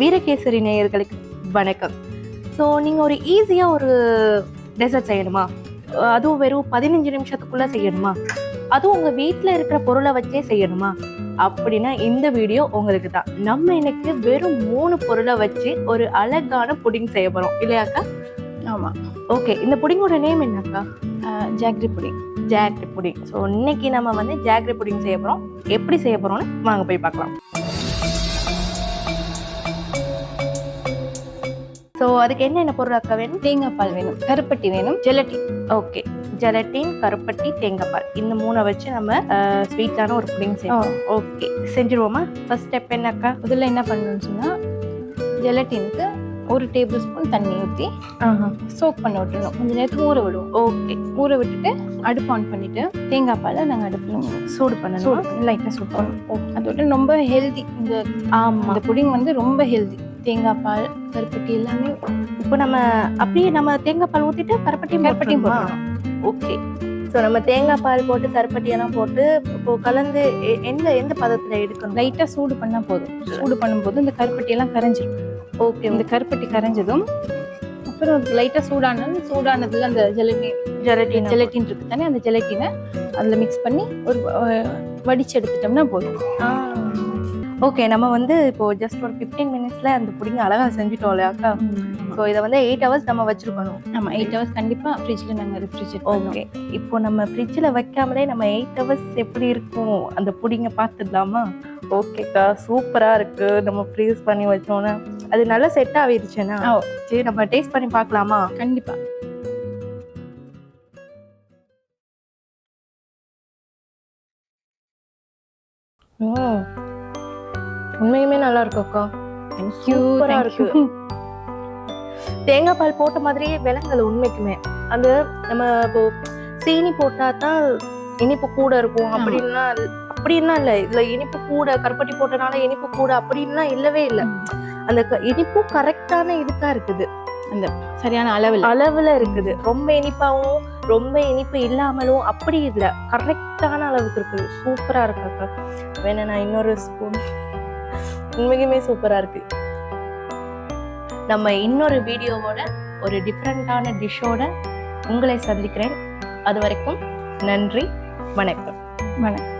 வீரகேசரி நேயர்களுக்கு வணக்கம். ஸோ நீங்கள் ஒரு ஈஸியாக ஒரு டெசர்ட் செய்யணுமா? அதுவும் வெறும் பதினஞ்சு நிமிஷத்துக்குள்ளே செய்யணுமா? அதுவும் உங்கள் வீட்டில் இருக்கிற பொருளை வச்சே செய்யணுமா? அப்படின்னா இந்த வீடியோ உங்களுக்கு தான். நம்ம இன்னைக்கு வெறும் மூணு பொருளை வச்சு ஒரு அழகான புடிங் செய்ய போகிறோம் இல்லையாக்கா ஆமாம் ஓகே இந்த புடிங்கோட நேம் என்னக்கா jaggery pudding. Jaggery pudding. So இன்னைக்கு நம்ம வந்து ஜாக்ரி புடிங் செய்ய போகிறோம் எப்படி செய்ய போகிறோம்னு வாங்க போய் பார்க்கலாம். ஸோ அதுக்கு என்னென்ன பொருள் அக்கா வேணும்? தேங்காய் பால் வேணும். கருப்பட்டி வேணும். ஜெலட்டின். ஓகே ஜெலட்டின் கருப்பட்டி தேங்காய் பால் இந்த மூணை வச்சு நம்ம ஸ்வீட்டான ஒரு புடிங் செய்வோம் ஓகே செஞ்சுருவோமா? ஃபர்ஸ்ட் ஸ்டெப் என்னக்கா முதல்ல என்ன பண்ணணும்னு சொன்னால் ஜெலட்டினுக்கு ஒரு டேபிள் ஸ்பூன் தண்ணி ஊற்றி சோக் பண்ண விட்டுறணும் கொஞ்சம் நேரத்துக்கு ஊற விடுவோம். ஓகே. ஊற விட்டுட்டு அடுப்பு ஆன் பண்ணிட்டு தேங்காய் பாலை நாங்கள் அடுப்பில் சூடு பண்ணணும். பண்ணி லைட்டாக சூட் பண்ணுவோம் அதோட ரொம்ப ஹெல்தி இந்த ஆமா. இந்த புடிங் வந்து ரொம்ப ஹெல்தி தேங்காய் பால் கருப்பட்டி எல்லாமே இப்போ நம்ம அப்படியே நம்ம தேங்காய் பால் ஊத்திட்டு கருப்பட்டியும் கருப்பட்டியும் போட்டுருமா ஓகே. ஸோ நம்ம தேங்காய் பால் போட்டு கருப்பட்டியெல்லாம் போட்டு இப்போ கலந்து எந்த எந்த பதத்துல எடுக்கணும்? லைட்டாக சூடு பண்ணால் போதும். சூடு பண்ணும்போது இந்த கருப்பட்டி எல்லாம் கரைஞ்சிரும். ஓகே இந்த கருப்பட்டி கரைஞ்சதும் அப்புறம் லைட்டாக சூடானது சூடானதுல அந்த ஜெலட்டின் ஜெலட்டின் ஜெலட்டின் இருக்கு தானே அந்த ஜெலட்டினை அதில் மிக்ஸ் பண்ணி ஒரு வடிச்சு எடுத்துட்டோம்னா போதும். ஓகே நம்ம வந்து இப்போ ஜஸ்ட் ஒரு ஃபிஃப்டீன் மினிட்ஸ்ல அந்த புடிங்க அழகா செஞ்சுட்டோம் இல்லையாக்கா ஸோ இதை வந்து எயிட் ஹவர்ஸ் நம்ம வச்சிருக்கணும். ஆமாம் எயிட் ஹவர்ஸ் கண்டிப்பாக ஃப்ரிட்ஜில் நாங்கள் ரெஃப்ரிஜரேட் ஓகே இப்போ நம்ம ஃப்ரிட்ஜில் வைக்காமலே நம்ம எயிட் ஹவர்ஸ் எப்படி இருக்கும்? அந்த புடிங்க பார்த்துடலாமா? ஓகேக்கா சூப்பராக இருக்கு. நம்ம ஃப்ரீஸ் பண்ணி வச்சோன்னே அது நல்லா செட் ஆகிருச்சுன்னா ஓ. சரி நம்ம டேஸ்ட் பண்ணி பார்க்கலாமா? கண்டிப்பாக ம் உண்மையுமே நல்லா இருக்கு அக்கா தேங்க்யூ சூப்பரா இருக்கு. தேங்காய் பால் போட்ட மாதிரியே விலங்கல் உண்மைக்குமே. அந்த நம்ம இப்போ சீனி போட்டா தான் இனிப்பு கூட இருக்கும். அப்படின்னா அப்படின்லாம் இல்லை. இதுல இனிப்பு கூட கருப்பட்டி போட்டனால இனிப்பு கூட அப்படின்லாம் இல்லவே இல்லை. அந்த க- இனிப்பு கரெக்டான இதுக்கா இருக்குது. சரியான அளவில். அளவுல இருக்குது. ரொம்ப இனிப்பாவும் ரொம்ப இனிப்பு இல்லாமலும் அப்படி இல்ல. கரெக்டான அளவுக்கு இருக்குது. சூப்பரா இருக்கு அக்கா வேணா நான் இன்னொரு ஸ்பூன் உண்மைக்குமே சூப்பரா இருக்கு. நம்ம இன்னொரு வீடியோவோட ஒரு டிஃப்ரெண்டான டிஷ்ஷோட உங்களை சந்திக்கிறேன். அது வரைக்கும் நன்றி வணக்கம். வணக்கம்.